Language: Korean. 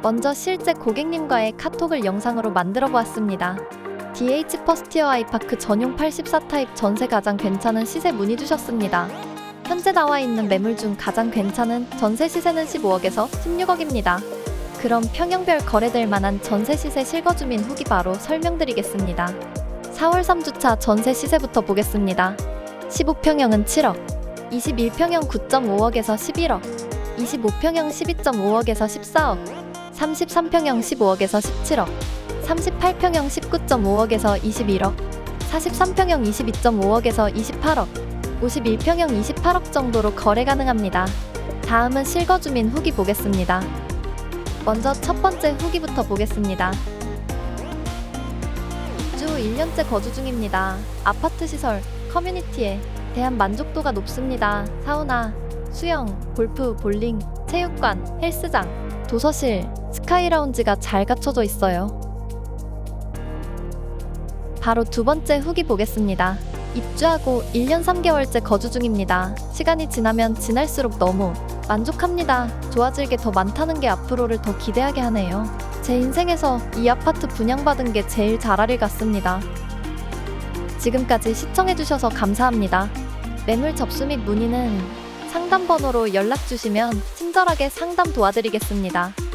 먼저 실제 고객님과의 카톡을 영상으로 만들어 보았습니다. DH 퍼스티어 아이파크 전용 84타입 전세 가장 괜찮은 시세 문의 주셨습니다. 현재 나와 있는 매물 중 가장 괜찮은 전세 시세는 15억에서 16억입니다. 그럼 평형별 거래될 만한 전세 시세 실거주민 후기 바로 설명드리겠습니다. 4월 3주차 전세 시세부터 보겠습니다. 15평형은 7억, 21평형 9.5억에서 11억, 25평형 12.5억에서 14억, 33평형 15억에서 17억, 38평형 19.5억에서 21억, 43평형 22.5억에서 28억, 51평형 28억 정도로 거래 가능합니다. 다음은 실거주민 후기 보겠습니다. 먼저 첫 번째 후기부터 보겠습니다. 입주 1년째 거주 중입니다. 아파트 시설, 커뮤니티에 대한 만족도가 높습니다. 사우나, 수영, 골프, 볼링, 체육관, 헬스장, 도서실, 스카이 라운지가 잘 갖춰져 있어요. 바로 두 번째 후기 보겠습니다. 입주하고 1년 3개월째 거주 중입니다. 시간이 지나면 지날수록 너무 만족합니다. 좋아질 게 더 많다는 게 앞으로를 더 기대하게 하네요. 제 인생에서 이 아파트 분양받은 게 제일 일 같습니다. 지금까지 시청해주셔서 감사합니다. 매물 접수 및 문의는 상담 번호로 연락 주시면 친절하게 상담 도와드리겠습니다.